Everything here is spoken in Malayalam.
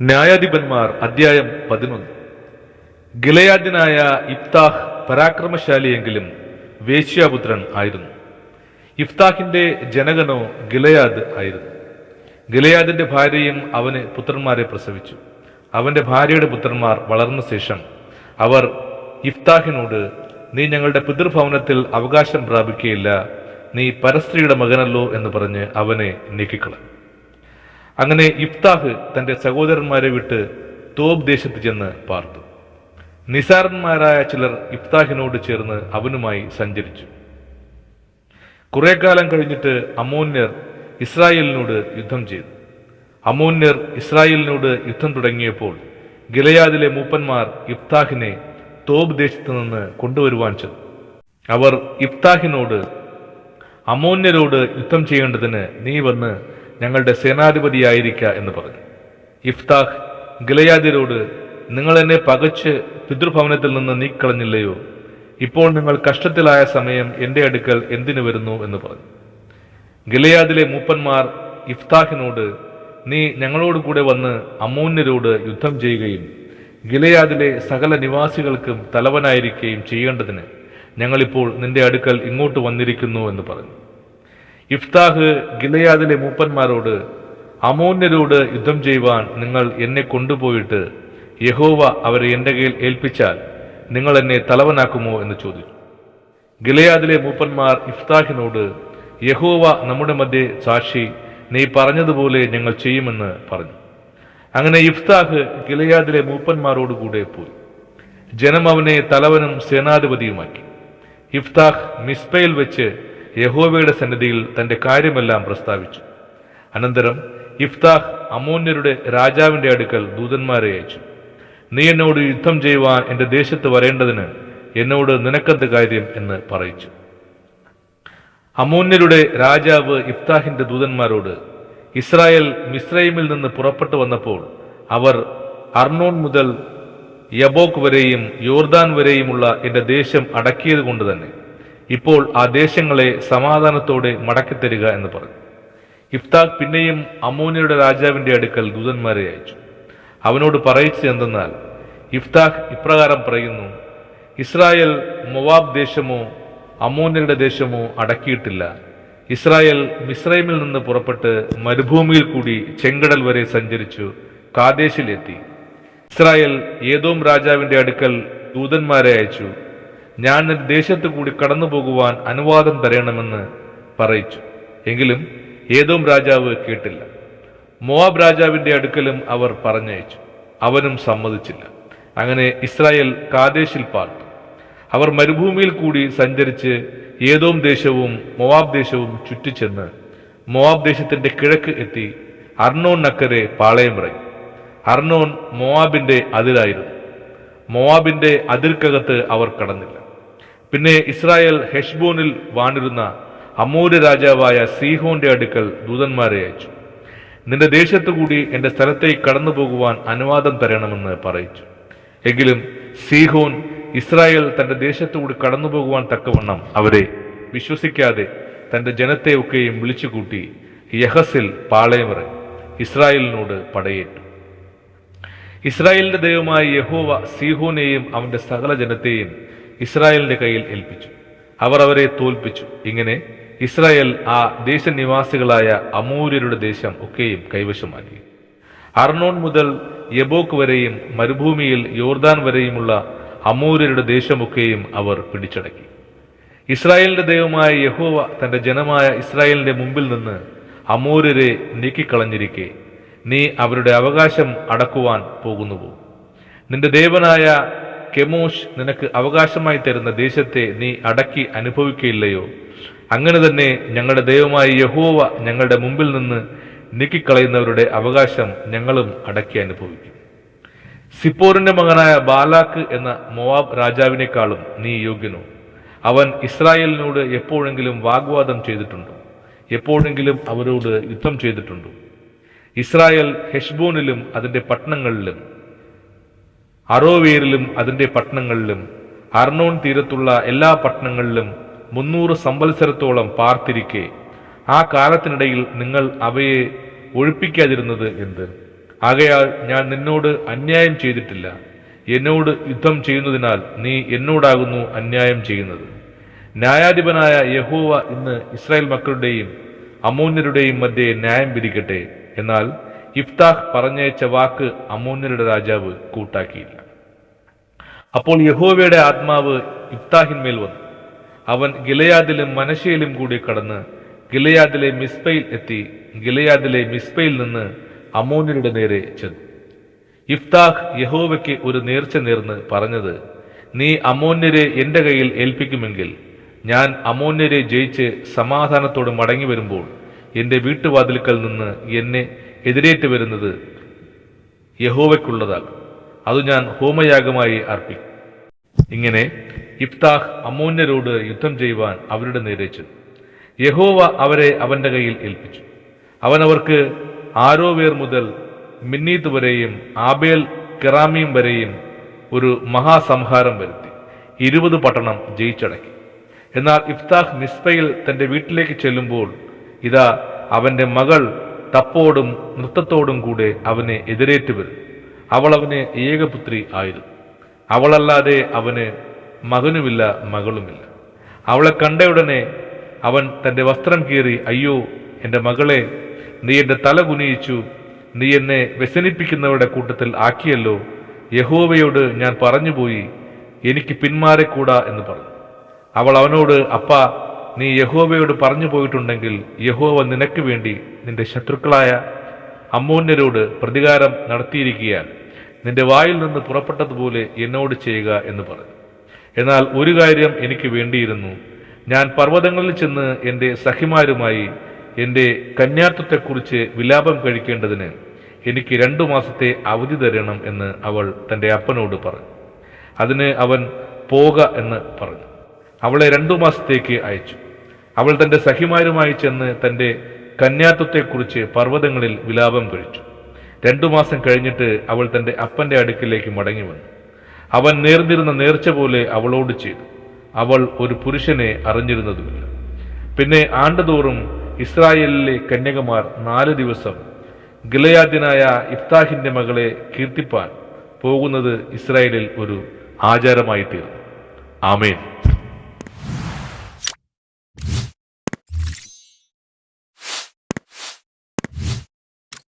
ന്യായാധിപന്മാർ അധ്യായം പതിനൊന്ന്. ഗിലയാദിനായ ഇഫ്താഹ് പരാക്രമശാലിയെങ്കിലും വേശ്യാപുത്രൻ ആയിരുന്നു. ഇഫ്താഹിന്റെ ജനകനോ ഗിലയാദ് ആയിരുന്നു. ഗിലയാദിന്റെ ഭാര്യയും അവന് പുത്രന്മാരെ പ്രസവിച്ചു. അവന്റെ ഭാര്യയുടെ പുത്രന്മാർ വളർന്ന ശേഷം അവർ ഇഫ്താഹിനോട് നീ ഞങ്ങളുടെ പിതൃഭവനത്തിൽ അവകാശം പ്രാപിക്കുകയില്ല നീ പരസ്ത്രീയുടെ മകനല്ലോ എന്ന് പറഞ്ഞ് അവനെ നീക്കിക്കളഞ്ഞു. അങ്ങനെ ഇഫ്താഹ് തന്റെ സഹോദരന്മാരെ വിട്ട് തോബ് ദേശത്ത് ചെന്ന് പാർത്തു. നിസാരന്മാരായ ചിലർ ഇഫ്താഹിനോട് ചേർന്ന് അവനുമായി സഞ്ചരിച്ചു. കുറെ കാലം കഴിഞ്ഞിട്ട് അമോന്യർ ഇസ്രായേലിനോട് യുദ്ധം ചെയ്തു. അമോന്യർ ഇസ്രായേലിനോട് യുദ്ധം തുടങ്ങിയപ്പോൾ ഗിലയാദിലെ മൂപ്പന്മാർ ഇഫ്താഹിനെ തോബ് ദേശത്ത് നിന്ന് കൊണ്ടുവരുവാൻ ചെന്നു. അവർ ഇഫ്താഹിനോട് അമോന്യരോട് യുദ്ധം ചെയ്യേണ്ടതിന് നീ വന്ന് ഞങ്ങളുടെ സേനാധിപതിയായിരിക്ക എന്ന് പറഞ്ഞു. ഇഫ്താഹ് ഗിലയാദിരോട് നിങ്ങൾ എന്നെ പകച്ച് പിതൃഭവനത്തിൽ നിന്ന് നീക്കളഞ്ഞില്ലയോ ഇപ്പോൾ നിങ്ങൾ കഷ്ടത്തിലായ സമയം എന്റെ അടുക്കൽ എന്തിനു വരുന്നു? എന്ന് പറഞ്ഞു. ഗിലയാദിലെ മൂപ്പന്മാർ ഇഫ്താഹിനോട് നീ ഞങ്ങളോട് കൂടെ വന്ന് അമൂന്യരോട് യുദ്ധം ചെയ്യുകയും ഗിലയാദിലെ സകല നിവാസികൾക്കും തലവനായിരിക്കുകയും ചെയ്യേണ്ടതിന് ഞങ്ങളിപ്പോൾ നിന്റെ അടുക്കൽ ഇങ്ങോട്ട് വന്നിരിക്കുന്നു എന്ന് പറഞ്ഞു. ഇഫ്താഹ് ഗിലയാദിലെ മൂപ്പന്മാരോട് അമോന്യരോട് യുദ്ധം ചെയ്യുവാൻ നിങ്ങൾ എന്നെ കൊണ്ടുപോയിട്ട് യഹോവ അവരെ എന്റെ കയ്യിൽ ഏൽപ്പിച്ചാൽ നിങ്ങൾ എന്നെ തലവനാക്കുമോ എന്ന് ചോദിച്ചു. ഗിലയാദിലെ മൂപ്പന്മാർ ഇഫ്താഹിനോട് യഹോവ നമ്മുടെ മധ്യേ സാക്ഷി നീ പറഞ്ഞതുപോലെ ഞങ്ങൾ ചെയ്യുമെന്ന് പറഞ്ഞു. അങ്ങനെ ഇഫ്താഹ് ഗിലയാദിലെ മൂപ്പന്മാരോടുകൂടെ പോയി. ജനം അവനെ തലവനും സേനാധിപതിയുമാക്കി. ഇഫ്താഹ് മിസ്ബയിൽ വെച്ച് യഹോവയുടെ സന്നിധിയിൽ തന്റെ കാര്യമെല്ലാം പ്രസ്താവിച്ചു. അനന്തരം ഇഫ്താഹ് അമോന്യരുടെ രാജാവിന്റെ അടുക്കൽ ദൂതന്മാരെ അയച്ചു. നീ എന്നോട് യുദ്ധം ചെയ്യുവാൻ എന്റെ ദേശത്ത് വരേണ്ടതിന് എന്നോട് നിനക്കെന്ത് കാര്യം? എന്ന് പറയിച്ചു. അമോന്യരുടെ രാജാവ് ഇഫ്താഹിന്റെ ദൂതന്മാരോട് ഇസ്രായേൽ മിസ്രൈമിൽ നിന്ന് പുറപ്പെട്ടു വന്നപ്പോൾ അവർ അർണോൺ മുതൽ യബോക്ക് വരെയും യോർദാൻ വരെയുമുള്ള എന്റെ ദേശം അടക്കിയത് കൊണ്ട് തന്നെ ഇപ്പോൾ ആ ദേശങ്ങളെ സമാധാനത്തോടെ മടക്കിത്തരിക എന്ന് പറഞ്ഞു. ഇഫ്താഖ് പിന്നെയും അമോനിയുടെ രാജാവിന്റെ അടുക്കൽ ദൂതന്മാരെ അയച്ചു. അവനോട് പറയിച്ചു എന്തെന്നാൽ ഇഫ്താഖ് ഇപ്രകാരം പറയുന്നു ഇസ്രായേൽ മൊവാബ് ദേശമോ അമോന്യരുടെ ദേശമോ അടക്കിയിട്ടില്ല. ഇസ്രായേൽ മിസ്രൈമിൽ നിന്ന് പുറപ്പെട്ട് മരുഭൂമിയിൽ കൂടി ചെങ്കടൽ വരെ സഞ്ചരിച്ചു കാദേശിലെത്തി. ഇസ്രായേൽ ഏതോം രാജാവിന്റെ അടുക്കൽ ദൂതന്മാരെ അയച്ചു. ഞാൻ നിന്റെ ദേശത്ത് കൂടി കടന്നു പോകുവാൻ അനുവാദം തരണമെന്ന് പറയിച്ചു. എങ്കിലും ഏതോം രാജാവ് കേട്ടില്ല. മോവാബ് രാജാവിന്റെ അടുക്കലും അവർ പറഞ്ഞയച്ചു. അവനും സമ്മതിച്ചില്ല. അങ്ങനെ ഇസ്രായേൽ കാദേശിൽ പാർത്തു. അവർ മരുഭൂമിയിൽ കൂടി സഞ്ചരിച്ച് ഏതോം ദേശവും മൊവാബ് ദേശവും ചുറ്റിച്ചെന്ന് മൊവാബ് ദേശത്തിന്റെ കിഴക്ക് എത്തി അർണോൺ നക്കരെ പാളയമിറങ്ങി. അർണോൺ മോവാബിന്റെ അതിരായിരുന്നു. മോവാബിന്റെ അതിർക്കകത്ത് അവർ കടന്നില്ല. പിന്നെ ഇസ്രായേൽ ഹെഷ്ബോണിൽ വാണിരുന്ന അമൂര്യ രാജാവായ സീഹോന്റെ അടുക്കൽ ദൂതന്മാരെ അയച്ചു. നിന്റെ ദേശത്തു കൂടി എന്റെ സ്ഥലത്തേക്ക് കടന്നു പോകുവാൻ അനുവാദം തരണമെന്ന് പറയിച്ചു. എങ്കിലും സീഹോൻ ഇസ്രായേൽ തന്റെ ദേശത്തുകൂടി കടന്നു പോകുവാൻ തക്കവണ്ണം അവരെ വിശ്വസിക്കാതെ തന്റെ ജനത്തെ ഒക്കെയും വിളിച്ചുകൂട്ടി യഹസിൽ പാളയമിറങ്ങി ഇസ്രായേലിനോട് പടയേറ്റു. ഇസ്രായേലിന്റെ ദൈവമായ യഹോവ സീഹോനെയും അവന്റെ സകല ജനത്തെയും ഇസ്രായേലിന്റെ കയ്യിൽ ഏൽപ്പിച്ചു. അവർ അവരെ തോൽപ്പിച്ചു. ഇങ്ങനെ ഇസ്രായേൽ ആ ദേശനിവാസികളായ അമൂര്യരുടെ ദേശം ഒക്കെയും കൈവശമാക്കി. അർണോൺ മുതൽ യബോക്ക് വരെയും മരുഭൂമിയിൽ യോർദാൻ വരെയുമുള്ള അമൂര്യരുടെ ദേശമൊക്കെയും അവർ പിടിച്ചടക്കി. ഇസ്രായേലിന്റെ ദൈവമായ യഹോവ തന്റെ ജനമായ ഇസ്രായേലിന്റെ മുമ്പിൽ നിന്ന് അമൂര്യരെ നീക്കിക്കളഞ്ഞിരിക്കെ. നീ അവരുടെ അവകാശം അടക്കുവാൻ പോകുന്നുവോ? നിന്റെ ദേവനായ കെമോഷ് നിനക്ക് അവകാശമായി തരുന്ന ദേശത്തെ നീ അടക്കി അനുഭവിക്കുകയില്ലയോ? അങ്ങനെ തന്നെ ഞങ്ങളുടെ ദൈവമായ യഹോവ ഞങ്ങളുടെ മുമ്പിൽ നിന്ന് നീക്കിക്കളയുന്നവരുടെ അവകാശം ഞങ്ങളും അടക്കി അനുഭവിക്കും. സിപ്പോറിന്റെ മകനായ ബാലാക്ക് എന്ന മൊവാബ് രാജാവിനേക്കാളും നീ യോഗ്യനോ? അവൻ ഇസ്രായേലിനോട് എപ്പോഴെങ്കിലും വാഗ്വാദം ചെയ്തിട്ടുണ്ടോ? എപ്പോഴെങ്കിലും അവരോട് യുദ്ധം ചെയ്തിട്ടുണ്ടോ? ഇസ്രായേൽ ഹെഷ്ബോണിലും അതിന്റെ പട്ടണങ്ങളിലും അറോവേരിലും അതിന്റെ പട്ടണങ്ങളിലും അർണോൺ തീരത്തുള്ള എല്ലാ പട്ടണങ്ങളിലും മുന്നൂറ് സംവത്സരത്തോളം പാർത്തിരിക്കെ ആ കാലത്തിനിടയിൽ നിങ്ങൾ അവയെ ഒഴിപ്പിക്കാതിരുന്നത് എന്ത്? ആകയാൽ ഞാൻ നിന്നോട് അന്യായം ചെയ്തിട്ടില്ല. എന്നോട് യുദ്ധം ചെയ്യുന്നതിനാൽ നീ എന്നോടാകുന്നു അന്യായം ചെയ്യുന്നത്. ന്യായാധിപനായ യഹോവ ഇന്ന് ഇസ്രായേൽ മക്കളുടെയും അമൂന്യരുടെയും മധ്യേ ന്യായം വിധിക്കട്ടെ. എന്നാൽ ഇഫ്താഹ് പറഞ്ഞയച്ച വാക്ക് അമൂന്യരുടെ രാജാവ് കൂട്ടാക്കിയില്ല. അപ്പോൾ യഹോവയുടെ ആത്മാവ് ഇഫ്താഹിന്മേൽ വന്നു. അവൻ ഗിലയാദിലും മനശയിലും കൂടി കടന്ന് ഗിലയാദിലെ മിസ്ബയിൽ എത്തി ഗിലയാദിലെ മിസ്ബയിൽ നിന്ന് അമോന്യരുടെ നേരെ ചെന്നു. ഇഫ്താഹ് യഹോവയ്ക്ക് ഒരു നേർച്ച നേർന്ന് പറഞ്ഞത് നീ അമോന്യരെ എന്റെ കയ്യിൽ ഏൽപ്പിക്കുമെങ്കിൽ ഞാൻ അമോന്യരെ ജയിച്ച് സമാധാനത്തോട് മടങ്ങി വരുമ്പോൾ എന്റെ വീട്ടുവാതിൽക്കൽ നിന്ന് എന്നെ എതിരേറ്റ് വരുന്നത് യഹോവയ്ക്കുള്ളതാകും. അത് ഞാൻ ഹോമയാഗമായി അർപ്പിക്കും. ഇങ്ങനെ ഇഫ്താഹ് അമോന്യരോട് യുദ്ധം ചെയ്യുവാൻ അവരുടെ നേരെ ചെന്നു. യഹോവ അവരെ അവന്റെ കയ്യിൽ ഏൽപ്പിച്ചു. അവൻ അവർക്ക് ആരോവേർ മുതൽ മിന്നീത്ത് വരെയും ആബേൽ കിറാമിയും വരെയും ഒരു മഹാസംഹാരം വരുത്തി. ഇരുപത് പട്ടണം ജയിച്ചടക്കി. എന്നാൽ ഇഫ്താഹ് മിസ്ബയിൽ തന്റെ വീട്ടിലേക്ക് ചെല്ലുമ്പോൾ ഇതാ അവന്റെ മകൾ തപ്പോടും നൃത്തത്തോടും കൂടെ അവനെ എതിരേറ്റ് വരും അവൾ അവന് ഏകപുത്രി ആയിരുന്നു. അവളല്ലാതെ അവന് മകനുമില്ല മകളുമില്ല. അവളെ കണ്ടയുടനെ അവൻ തന്റെ വസ്ത്രം കീറി അയ്യോ എന്റെ മകളെ നീ എന്റെ തല കുനിയിച്ചു നീ എന്നെ വ്യസനിപ്പിക്കുന്നവരുടെ കൂട്ടത്തിൽ ആക്കിയല്ലോ. യഹോവയോട് ഞാൻ പറഞ്ഞുപോയി എനിക്ക് പിന്മാറിക്കൂടാ എന്ന് പറഞ്ഞു. അവൾ അവനോട് അപ്പ നീ യഹോവയോട് പറഞ്ഞു പോയിട്ടുണ്ടെങ്കിൽ യഹോവ നിനക്ക് വേണ്ടി നിന്റെ ശത്രുക്കളായ അമ്മോന്യരോട് പ്രതികാരം നടത്തിയിരിക്കുകയാൽ നിന്റെ വായിൽ നിന്ന് പുറപ്പെട്ടതുപോലെ എന്നോട് ചെയ്യുക എന്ന് പറഞ്ഞു. എന്നാൽ ഒരു കാര്യം എനിക്ക് വേണ്ടിയിരുന്നു. ഞാൻ പർവതങ്ങളിൽ ചെന്ന് എന്റെ സഖിമാരുമായി എന്റെ കന്യാത്വത്തെക്കുറിച്ച് വിലാപം കഴിക്കേണ്ടതിന് എനിക്ക് രണ്ടു മാസത്തെ അവധി തരണം എന്ന് അവൾ തന്റെ അപ്പനോട് പറഞ്ഞു. അതിന് അവൻ പോക എന്ന് പറഞ്ഞു. അവളെ രണ്ടു മാസത്തേക്ക് അയച്ചു. അവൾ തന്റെ സഖിമാരുമായി ചെന്ന് തന്റെ കന്യാത്വത്തെക്കുറിച്ച് പർവതങ്ങളിൽ വിലാപം കഴിച്ചു. രണ്ടു മാസം കഴിഞ്ഞിട്ട് അവൾ തന്റെ അപ്പന്റെ അടുക്കിലേക്ക് മടങ്ങി വന്നു. അവൻ നേർന്നിരുന്ന നേർച്ച പോലെ അവളോട് ചെയ്തു. അവൾ ഒരു പുരുഷനെ അറിഞ്ഞിരുന്നതുമില്ല. പിന്നെ ആണ്ടുതോറും ഇസ്രായേലിലെ കന്യകമാർ നാല് ദിവസം ഗിലയാദ്യനായ ഇഫ്താഹിന്റെ മകളെ കീർത്തിപ്പാൻ പോകുന്നത് ഇസ്രായേലിൽ ഒരു ആചാരമായി തീർന്നു ആമേൻ.